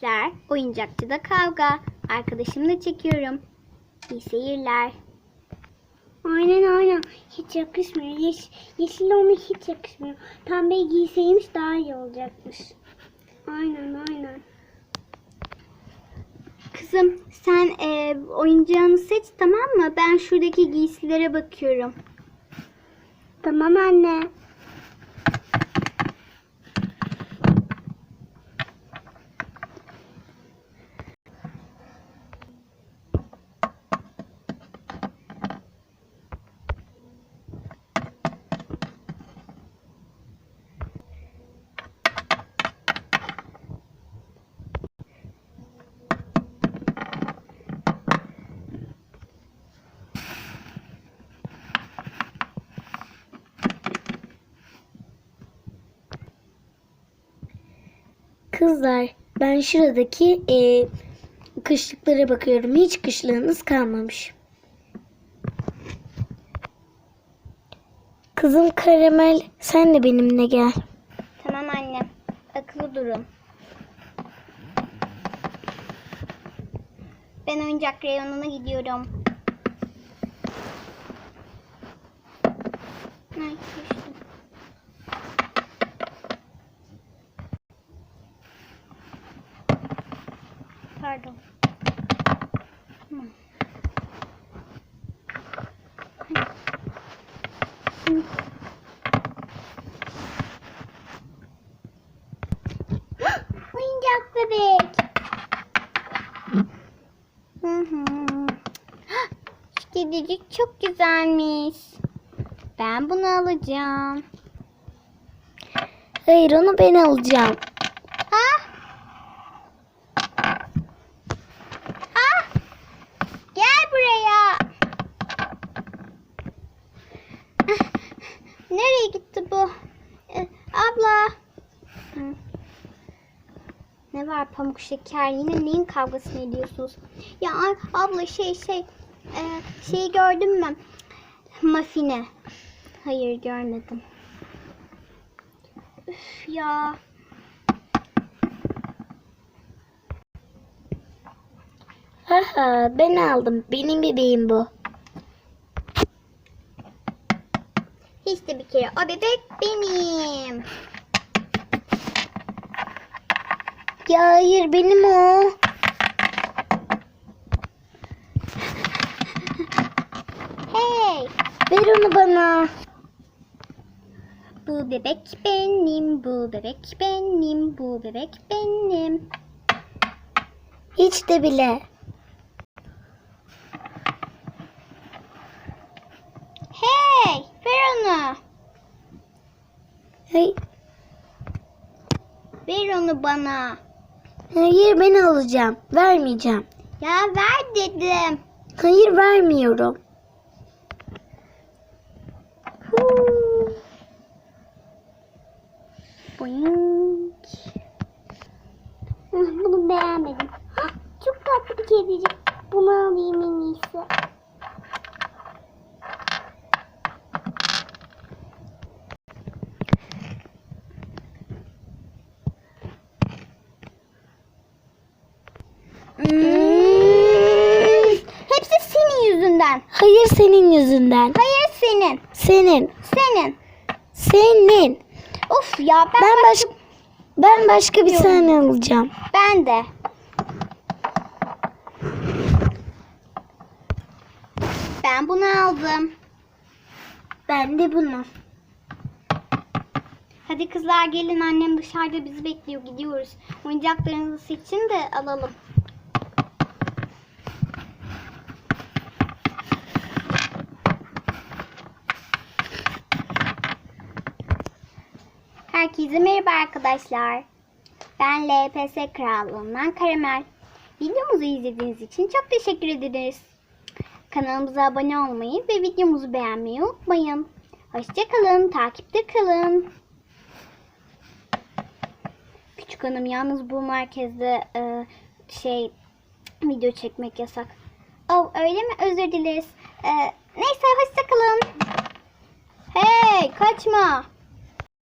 Polisler, oyuncakçıda kavga. Arkadaşımla çekiyorum. İyi seyirler. Aynen aynen. Hiç yakışmıyor. Yeş, yeşil ona hiç yakışmıyor. Pembeyi giyseymiş daha iyi olacakmış. Aynen aynen. Kızım sen e, oyuncağını seç tamam mı? Ben şuradaki giysilere bakıyorum. Tamam anne. Kızlar ben şuradaki e, kışlıklara bakıyorum. Hiç kışlığınız kalmamış. Kızım Karamel sen de benimle gel. Tamam anne. Akıllı durun. Ben oyuncak reyonuna gidiyorum. Pardon. Oyuncak bebek. Hı hı. Şu kedicik çok güzelmiş. Ben bunu alacağım. Hayır onu ben alacağım. Gitti bu? Ee, abla. Hı. Ne var pamuk şeker? Yine neyin kavgasını ediyorsunuz? Ya abla şey şey e, şeyi gördün mü? Mafine. Hayır görmedim. Üf ya. Haha ben aldım. Benim bebeğim bu. De bir kere o bebek benim. Ya hayır benim o. Hey! Ver onu bana. Bu bebek benim, bu bebek benim, bu bebek benim. Hiç de bile. Hey! Ver onu. Hayır, Ver onu bana. hayır ben alacağım. Vermeyeceğim. Ya ver dedim. Hayır vermiyorum. Huu. Boing. Bunu beğenmedim. Çok tatlı bir kedicik. Bunu alayım en iyisi. Yüzünden. Hayır senin yüzünden. Hayır senin. Senin. Senin. Senin. Of ya ben, Ben baş ben başka bir tane alacağım. ben de. Ben bunu aldım. Ben de bunu. Hadi kızlar gelin annem dışarıda bizi bekliyor gidiyoruz. Oyuncaklarınızı seçin de alalım. Herkese merhaba arkadaşlar. Ben LPS Krallığından Karamel. Videomuzu izlediğiniz için çok teşekkür ederiz. Kanalımıza abone olmayı ve videomuzu beğenmeyi unutmayın. Hoşçakalın, takipte kalın. Küçük hanım yalnız bu merkezde e, şey video çekmek yasak. Oh öyle mi? Özür dileriz. E, neyse hoşçakalın. Hey kaçma.